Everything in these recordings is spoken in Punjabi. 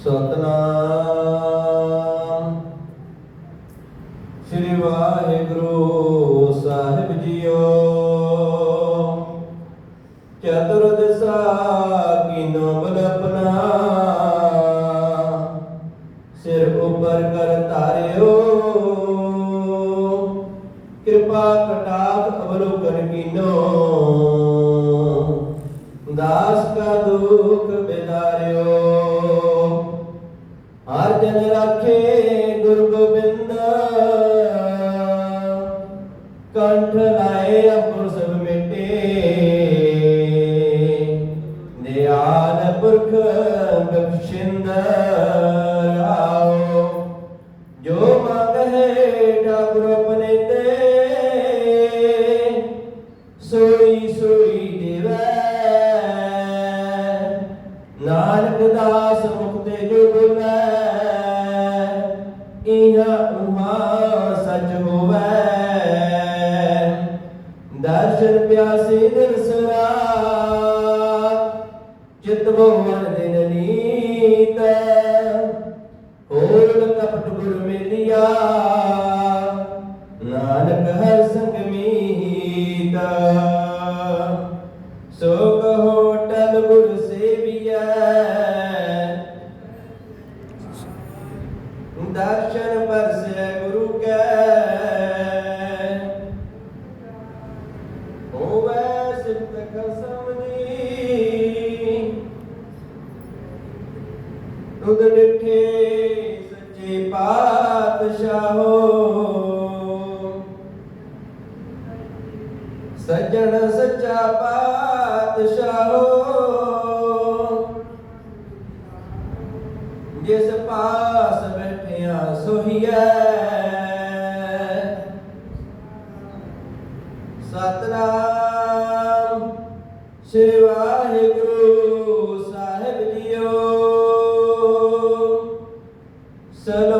ਸਤਨਾਮ। ਸ੍ਰੀ ਵਾਹਿਗੁਰੂ ਸਾਹਿਬ ਜੀਓ। ਚਤੁਰਦਸ਼ਾ ਕੀਨੋ ਬਲਪਨਾ ਸਿਰ ਉਪਰ ਕਰ ਧਾਰਿਓ। ਕਿਰਪਾ ਕਟਾਕ ਅਵਲੋਕਨ ਕੀਨੋ। ਦਾਸ ਕਾ ਦੁਖ ਬਿਦਾਰਿਓ। ਹਰ ਜਨ ਰਾਖੇ ਗੁਰ ਗੋਬਿੰਦ। ਕੰਠ ਲਾਏ ਅਪੁਰ ਸਭ ਮਿਟੇ। ਨਿਆਲ ਪੁਰਖ ਬਖਸ਼ਿੰਦ ਆਓ। ਜੋ ਮੰਗਹਿ ਠਾਕੁਰ ਨਾਨਕ ਦਾਸ ਮੁਖ ਤੇ ਜੋ ਬੋਲੇ ਇਹਾ ਉਹਾ ਸਚ ਹੋਵੇ ਦਰਸ਼ਨ ਪਿਆਸੇ ਦਿਲ ਸਰਾ ਚਿਤ ਮੋਹਨ ਦਿਨ ਨੀਤ ਹੋਲ ਕਪਟ ਗੁਰ ਮਿਲਿਆ ਦਰਸ਼ਨ ਪਰਸੈ ਗੁਰੂ ਕੈ ਹੋਵੇ ਸਿਫਤ ਖਸਮ ਦੀ ਤੁਧ ਡਿਠੇ ਸੱਚੇ ਪਾਤਸ਼ਾਹੋ ਸੱਜਣ ਸੱਚਾ ਪਾਤਸ਼ਾਹੋ ਜਿਸ ਪਾਸ ਬੈਠਿਆ ਸੋਹੀਐ। ਸਤਨਾਮ ਸ੍ਰੀ ਵਾਹਿਗੁਰੂ ਸਾਹਿਬ ਜੀਓ। ਸ਼ਲੋਕ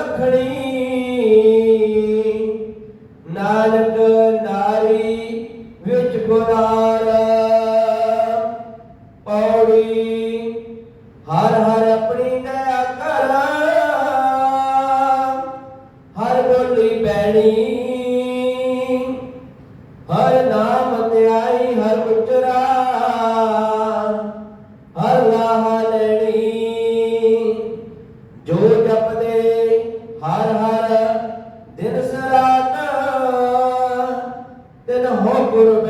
ਸਾਬ ਨਾਨਕ ਨਾਰੀ ਵਿੱਚ ਗੁਨਾਰ ਪੌੜੀ ਹਰ ਹਰ ਆਪਣੀ ਦਇਆ ਕਰ। ਹਰ ਬੋਲੀ ਬੈਣੀ ਹਰ ਨਾਮ ਧਿਆਈ, ਹਰ ਉਚਰਾ ਦਿਨ ਸਰਾਤ ਤਿਨ ਹੋ ਗੁਰ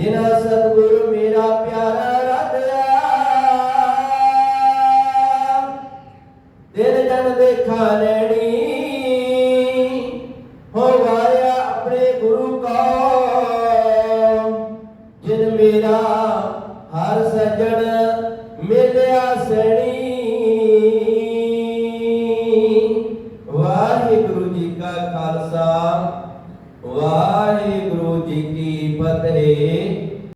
ਜਿਨਾ ਸਤਿਗੁਰ ਮੇਰਾ ਪਿਆਰਾ ਰਤਿਆ। ਦਿਨ ਜਨ ਦੇਖਾ ਲੈਣੀ। ਹੋਵਾ